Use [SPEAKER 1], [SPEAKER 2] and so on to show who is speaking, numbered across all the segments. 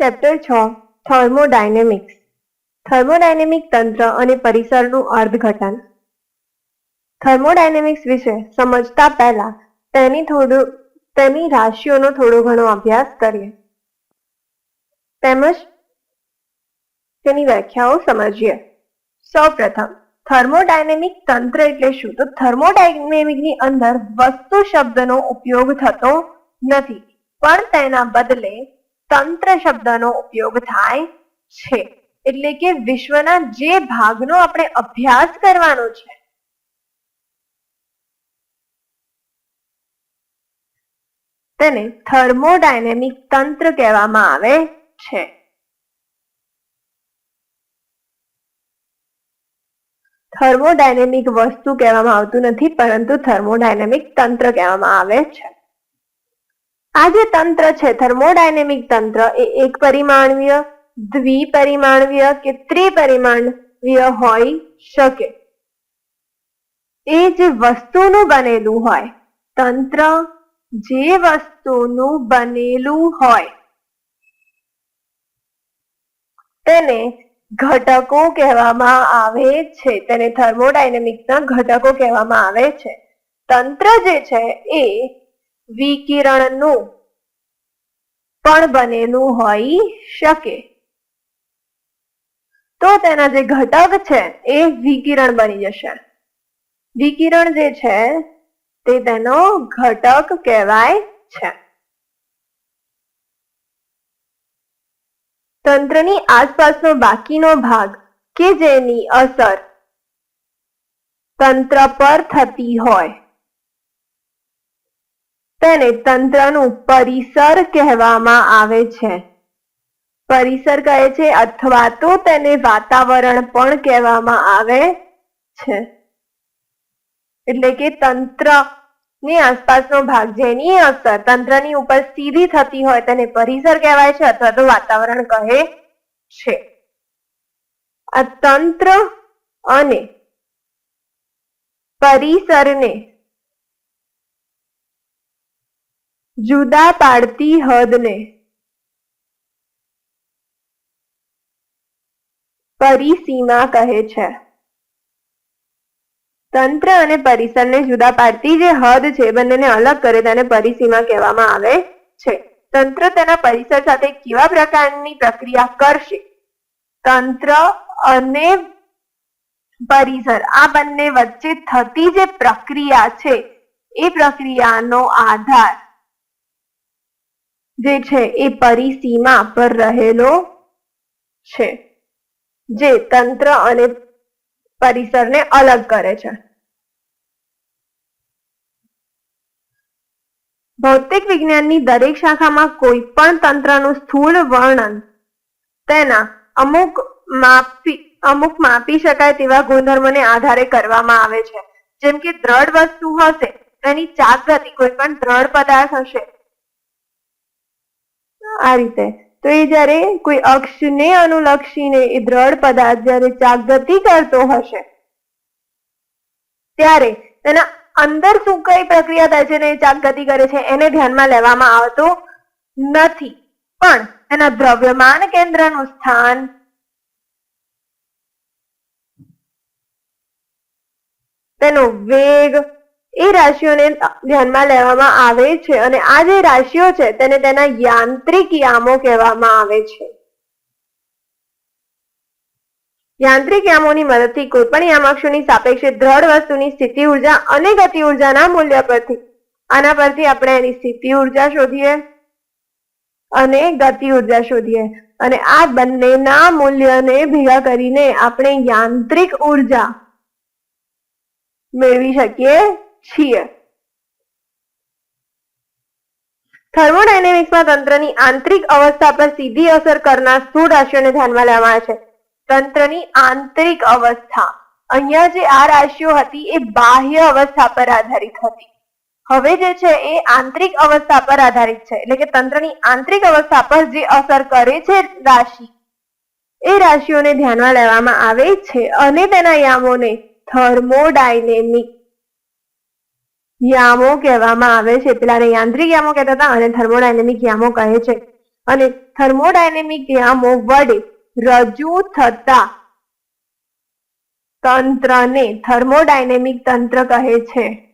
[SPEAKER 1] Chapter છ thermodynamics thermodynamic તંત્ર અને પરિસરનું અર્થઘટન. થર્મોડાયનેમિક્સ વિશે સમજતા પહેલા તેની થોડું, તેની રાશિઓનો થોડો ઘણો અભ્યાસ કરીએ. તેમજ તેની વ્યાખ્યાઓ સમજીએ. સૌપ્રથમ થર્મોડાયનેમિક તંત્ર એટલે શું? તો થર્મોડાયનેમિકની અંદર વસ્તુ શબ્દનો ઉપયોગ થતો નથી, પણ તેના બદલે તંત્ર શબ્દનો ઉપયોગ થાય છે. એટલે કે વિશ્વના જે ભાગનો આપણે અભ્યાસ કરવાનો છે. તેને થર્મોડાયનેમિક તંત્ર કહેવામાં આવે છે. થર્મોડાયનેમિક વસ્તુ કહેવામાં આવતું નથી, પરંતુ થર્મોડાયનેમિક તંત્ર કહેવામાં આવે છે. આ જે તંત્ર છે. થર્મોડાયનેમિક તંત્ર એ એક પરિમાણવીય દ્વિપરિમાણવીય કે ત્રિપરિમાણવીય હોઈ શકે. એ જે વસ્તુનું બનેલું હોય, તંત્ર જે વસ્તુનું બનેલું હોય, તેને ઘટકો કહેવામાં આવે છે. તેને થર્મોડાયનેમિક્સના ઘટકો કહેવામાં આવે છે. તંત્ર જે છે એ વિકિરણનું પણ બનેલું હોઈ શકે. તો તેના જે ઘટક છે એ વિકિરણ બની જશે. વિકિરણ જે છે તે તેનો ઘટક કહેવાય છે. તંત્રની આસપાસનો બાકીનો ભાગ કે જેની અસર તંત્ર પર થતી હોય. તેને તંત્રનું પરિસર કહેવામાં આવે છે. પરિસર કહે છે અથવા તો તેને વાતાવરણ પણ કહેવામાં આવે છે. એટલે કે તંત્રની આસપાસનો ભાગ, જેની અસર, તંત્રની ઉપર સીધી થતી હોય તેને પરિસર કહેવાય છે અથવા તો વાતાવરણ કહે છે. આ તંત્ર અને પરિસરને જુદા પાડતી હદને. પરિસીમા કહે છે. તંત્ર અને પરિસરને જુદા પાડતી જે હદ છે, બંનેને અલગ કરે તેને પરિસીમા કહેવામાં આવે છે. તંત્ર તેના પરિસર સાથે કેવા પ્રકારની પ્રક્રિયા કરશે? તંત્ર અને પરિસર, આ બંને વચ્ચે થતી જે પ્રક્રિયા છે, એ પ્રક્રિયાનો આધાર જે છે એ પરિસીમા પર રહેલો છે, જે તંત્ર અને પરિસરને અલગ કરે છે. ભૌતિક વિજ્ઞાનની દરેક શાખામાં કોઈ પણ તંત્રનું સ્થૂળ વર્ણન તેના અમુક માપી અમુક માપી શકાય તેવા ગુણધર્મોને આધારે કરવામાં આવે છે. જેમ કે દ્રઢ વસ્તુ હશે, તેની ચાક ગતિ કોઈ પણ દ્રઢ પદાર્થ હશે આ રીતે. તો એ જ્યારે કોઈ અક્ષને અનુલક્ષીને એ દ્રઢ પદાર્થ જ્યારે જાગૃતિ કરતો હશે, ત્યારે તેના અંદર શું કઈ પ્રક્રિયા થાય છે ને એ ચાક ગતિ કરે છે એને ધ્યાનમાં લેવામાં આવતું નથી. પણ એના દ્રવ્યમાન કેન્દ્રનું સ્થાન તેનો વેગ એ રાશિઓને ધ્યાનમાં લેવામાં આવે છે અને આ જે રાશિઓ છે તેને તેના યાંત્રિક યામો કહેવામાં આવે છે. યાંત્રિક યામોની મદદથી કોઈ પણ યામાક્ષોની સાપેક્ષે દ્રઢ વસ્તુની સ્થિતિ ઊર્જા અને ગતિ ઉર્જાના મૂલ્ય પરથી, આના પરથી આપણે એની સ્થિતિ ઊર્જા શોધીએ અને ગતિ ઊર્જા શોધીએ અને આ બંનેના મૂલ્યને ભેગા કરીને આપણે યાંત્રિક ઊર્જા મેળવી શકીએ છીએ. થર્મોડાયનેમિક્સમાં તંત્રની આંતરિક અવસ્થા પર સીધી અસર કરનાર સ્થૂળ રાશિઓને ધ્યાનમાં લેવામાં આવે છે? તંત્રની આંતરિક અવસ્થા. અહીંયા જે આ રાશિઓ હતી એ બાહ્ય અવસ્થા પર આધારિત હતી. હવે જે છે એ આંતરિક અવસ્થા પર આધારિત છે. એટલે કે તંત્રની આંતરિક અવસ્થા પર જે અસર કરે છે રાશિ, એ રાશિઓને ધ્યાનમાં લેવામાં આવે છે અને તેના યામોને થર્મોડાયનેમિક યામો કહેવામાં આવે છે. પેલાને યાંત્રિક યામો કહેતા હતા અને થર્મોડાયનેમિક યામો કહે છે. અને થર્મોડાયનેમિક યામો વડે રજૂ થતા તંત્રને થર્મોડાયનેમિક તંત્ર કહે છે.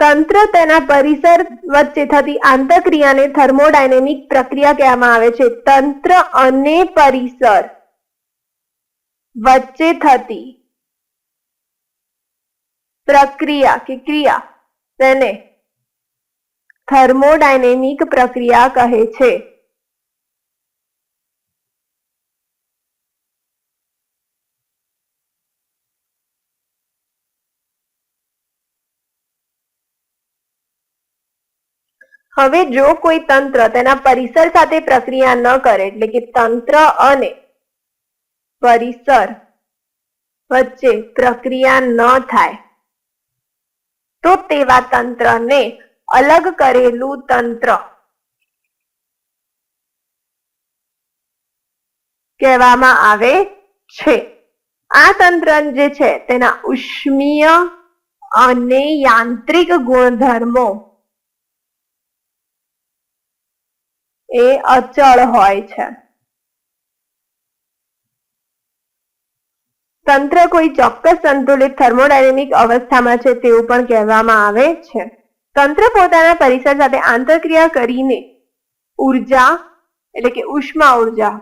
[SPEAKER 1] તંત્ર તેના પરિસર વચ્ચે થતી આંતરક્રિયાને થર્મોડાયનેમિક પ્રક્રિયા કહેવામાં આવે છે. તંત્ર અને પરિસર વચ્ચે થતી પ્રક્રિયા કે ક્રિયા તેને થર્મોડાયનેમિક પ્રક્રિયા કહે છે. હવે જો કોઈ તંત્ર તેના પરિસર સાથે પ્રક્રિયા ન કરે, એટલે કે તંત્ર અને પરિસર વચ્ચે પ્રક્રિયા ન થાય, તો તેવા તંત્રને અલગ કરેલું તંત્ર કહેવામાં આવે છે. આ તંત્ર જે છે તેના ઉષ્મીય અને યાંત્રિક ગુણધર્મો એ અચળ હોય છે. તંત્ર કોઈ ચોક્કસ સંતુલિત થર્મોડાયનેમિક અવસ્થામાં છે તેવું પણ કહેવામાં આવે છે. તંત્ર પોતાના પરિસર સાથે આંતરક્રિયા કરીને ઊર્જા, એટલે કે ઉષ્મા ઊર્જા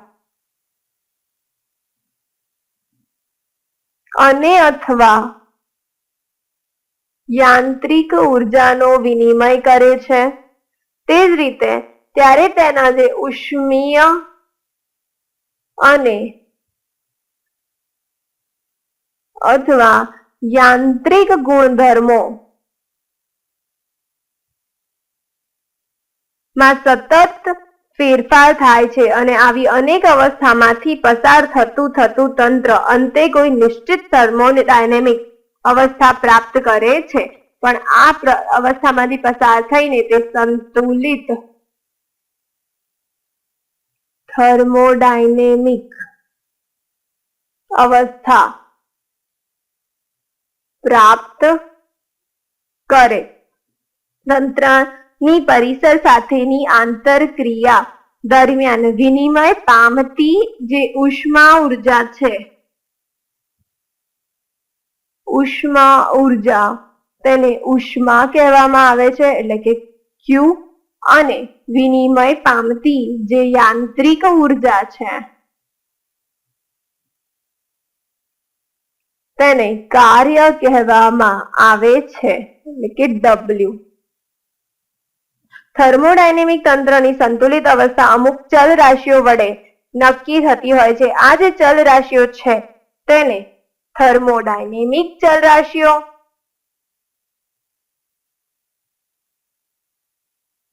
[SPEAKER 1] અને અથવા યાંત્રિક ઉર્જાનો વિનિમય કરે છે. તે જ રીતે ત્યારે તેના જે ઉષ્મીય અને અથવા યાંત્રિક ગુણધર્મો માં સતત ફેરફાર થાય છે અને આવી અનેક અવસ્થામાંથી પસાર થતું થતું તંત્ર અંતે કોઈ નિશ્ચિત થર્મોડાયનેમિક અવસ્થા પ્રાપ્ત કરે છે. પણ આ અવસ્થામાંથી પસાર થઈને તે સંતુલિત થર્મોડાયનેમિક અવસ્થા પ્રાપ્ત કરે. તંત્રની પરિસર સાથેની આંતરક્રિયા દરમિયાન વિનિમય પામતી જે ઉષ્મા ઊર્જા છે, ઉષ્મા ઊર્જા તેને ઉષ્મા કહેવામાં આવે છે, એટલે કે ક્યુ અને વિનિમય પામતી જે યાંત્રિક ઊર્જા છે, તેને કાર્ય કહેવામાં આવે છે, એટલે કે ડબલ્યુ થર્મોડાયનેમિક તંત્રની સંતુલિત અવસ્થા અમુક ચલ રાશિઓ વડે નક્કી થતી હોય છે. આ જે ચલ રાશિઓ છે, તેને થર્મોડાયનેમિક ચલ રાશિઓ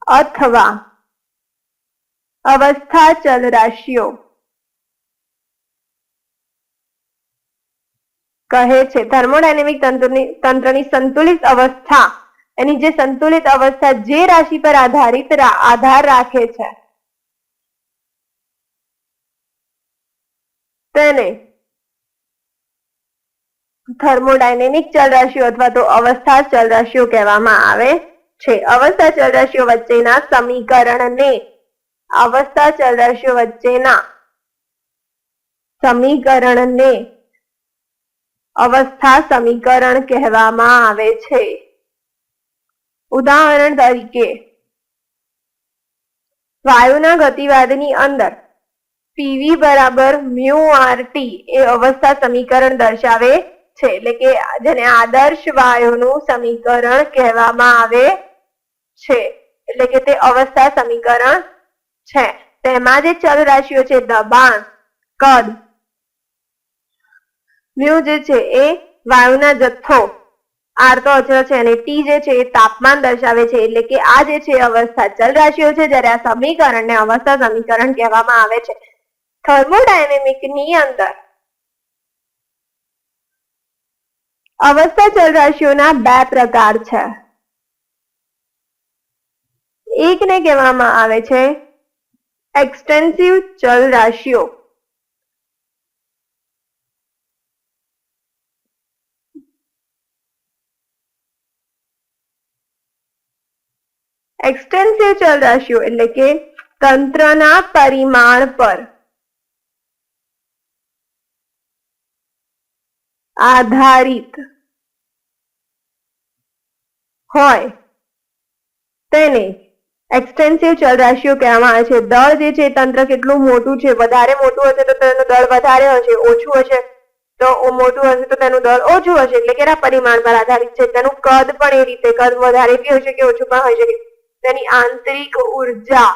[SPEAKER 1] અથવા અવસ્થા ચલ રાશિઓ કહે છે થર્મોડાયનેમિક તંત્રની તંત્રની સંતુલિત અવસ્થા એની જે સંતુલિત અવસ્થા જે રાશિ પર આધારિત આધાર રાખે છે તેને થર્મોડાયનેમિક ચલ અથવા તો અવસ્થા ચલ કહેવામાં આવે છે. અવસ્થા ચલ વચ્ચેના સમીકરણને અવસ્થા ચલ વચ્ચેના સમીકરણને અવસ્થા સમીકરણ કહેવામાં આવે છે. ઉદાહરણ તરીકે, વાયુના ગતિવાદની અંદર પીવી બરાબર મ્યુ આર ટી એ અવસ્થા સમીકરણ દર્શાવે છે. એટલે કે જેને આદર્શ વાયુનું સમીકરણ કહેવામાં આવે છે. એટલે કે તે અવસ્થા સમીકરણ છે. તેમાં જે ચલ રાશિઓ છે, દબાણ, કદ, મ્યુ જે છે એ વાયુના જથ્થો, આર તો અચળ છે અને ટી જે છે એ તાપમાન દર્શાવે છે. એટલે કે આ જે છે અવસ્થા ચલ રાશિઓ છે, જ્યારે આ સમીકરણને અવસ્થા સમીકરણ કહેવામાં આવે છે. થર્મોડાયનેમિકની અંદર અવસ્થા ચલ રાશિઓના બે પ્રકાર છે. એકને કહેવામાં આવે છે એક્સટેન્સિવ ચલ રાશિઓ. એક્સટેન્સિવ ચલ રાશિઓ એટલે કે તંત્રના પરિમાણ પર. આધારિત. હોય. તેને એક્સટેન્સિવ ચલ રાશિઓ કહેવામાં આવે છે. દળ જે છે તંત્ર કેટલું મોટું છે? વધારે મોટું હશે તો તેનું દળ વધારે હશે, ઓછું હશે. તો મોટું હશે તો તેનું દળ ઓછું હશે. એટલે કે એના પરિમાણ પર આધારિત છે. તેનું કદ પણ એ રીતે, કદ વધારે બી હશે કે ઓછું પણ હોઈ શકે. તેની આંતરિક ઊર્જા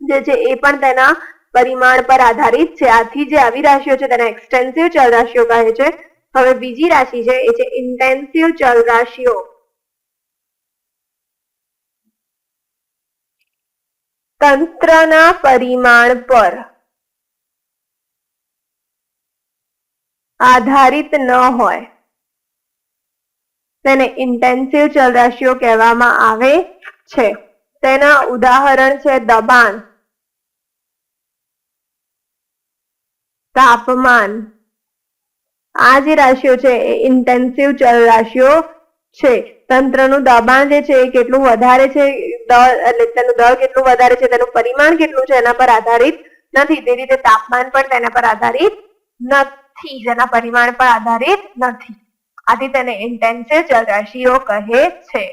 [SPEAKER 1] જે છે એ પણ તેના પરિમાણ પર આધારિત છે. આથી જે આવી રાશિઓ છે તેને એક્સટેન્સિવ ચલ રાશિઓ કહે છે. હવે બીજી રાશિ છે, એ છે ઇન્ટેન્સિવ ચલ રાશિઓ તંત્રના પરિમાણ પર આધારિત ન હોય. તેને ઇન્ટેન્સિવ ચલ કહેવામાં આવે છે. તેના ઉદાહરણ છે દબાણ, તાપમાન. આ જે રાશિઓ છે એ ઇન્ટેન્સિવ ચલરાશિઓ છે. તંત્રનું દબાણ જે છે એ કેટલું વધારે છે દળ, એટલે તેનું દળ કેટલું વધારે છે, તેનું પરિમાણ કેટલું છે, એના પર આધારિત નથી. તે રીતે તાપમાન પણ તેના પર આધારિત નથી, જેના પરિમાણ પર આધારિત નથી. આથી તેને ઇન્ટેન્સિવ ચલ રાશિઓ કહે છે.